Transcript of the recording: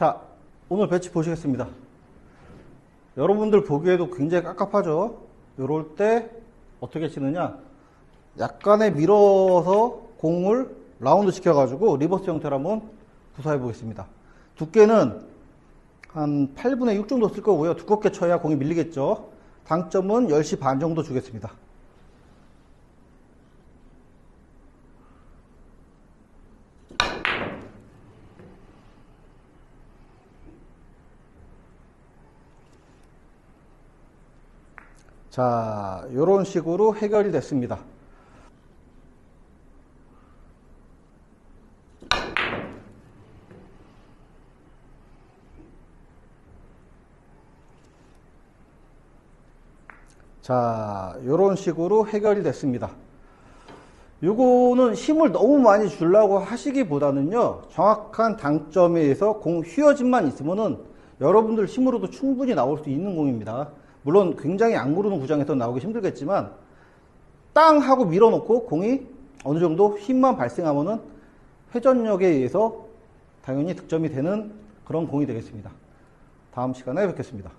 자, 오늘 배치 보시겠습니다. 여러분들 보기에도 굉장히 깝깝하죠? 이럴 때 어떻게 치느냐? 약간의 밀어서 공을 라운드 시켜가지고 리버스 형태로 한번 구사해 보겠습니다. 두께는 한 8분의 6 정도 쓸 거고요. 두껍게 쳐야 공이 밀리겠죠. 당점은 10시 반 정도 주겠습니다. 자, 이런 식으로 해결이 됐습니다. 자, 이런 식으로 해결이 됐습니다. 요거는 힘을 너무 많이 주려고 하시기보다는요, 정확한 당점에 의해서 공 휘어짐만 있으면은 여러분들 힘으로도 충분히 나올 수 있는 공입니다. 물론 굉장히 악무르는 구장에서 나오기 힘들겠지만, 땅 하고 밀어놓고 공이 어느 정도 힘만 발생하면은 회전력에 의해서 당연히 득점이 되는 그런 공이 되겠습니다. 다음 시간에 뵙겠습니다.